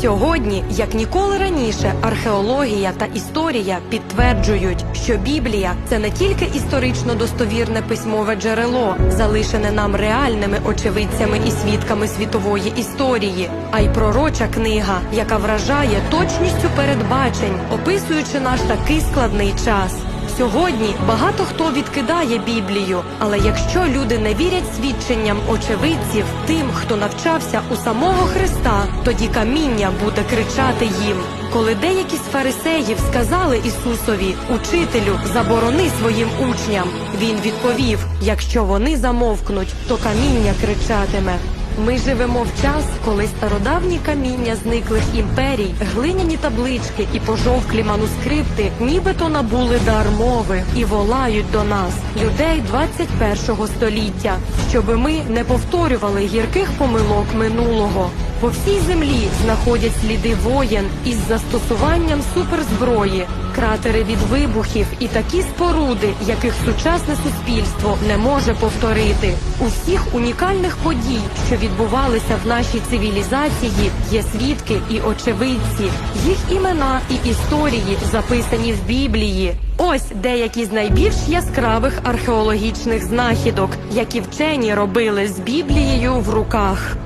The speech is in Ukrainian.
Сьогодні, як ніколи раніше, археологія та історія підтверджують, що Біблія це не тільки історично достовірне письмове джерело, залишене нам реальними очевидцями і свідками світової історії, а й пророча книга, яка вражає точністю передбачень, описуючи наш такий складний час. Сьогодні багато хто відкидає Біблію, але якщо люди не вірять свідченням очевидців, тим, хто навчався у самого Христа, тоді каміння буде кричати їм. Коли деякі з фарисеїв сказали Ісусові, учителю, заборони своїм учням, він відповів: якщо вони замовкнуть, то каміння кричатиме. Ми живемо в час, коли стародавні каміння зниклих імперій, глиняні таблички і пожовклі манускрипти нібито набули дар мови і волають до нас, людей 21-го століття, щоби ми не повторювали гірких помилок минулого. По всій землі знаходять сліди воєн із застосуванням суперзброї, кратери від вибухів і такі споруди, яких сучасне суспільство не може повторити. У всіх унікальних подій, що відбувалися в нашій цивілізації, є свідки і очевидці. Їх імена і історії записані в Біблії. Ось деякі з найбільш яскравих археологічних знахідок, які вчені робили з Біблією в руках.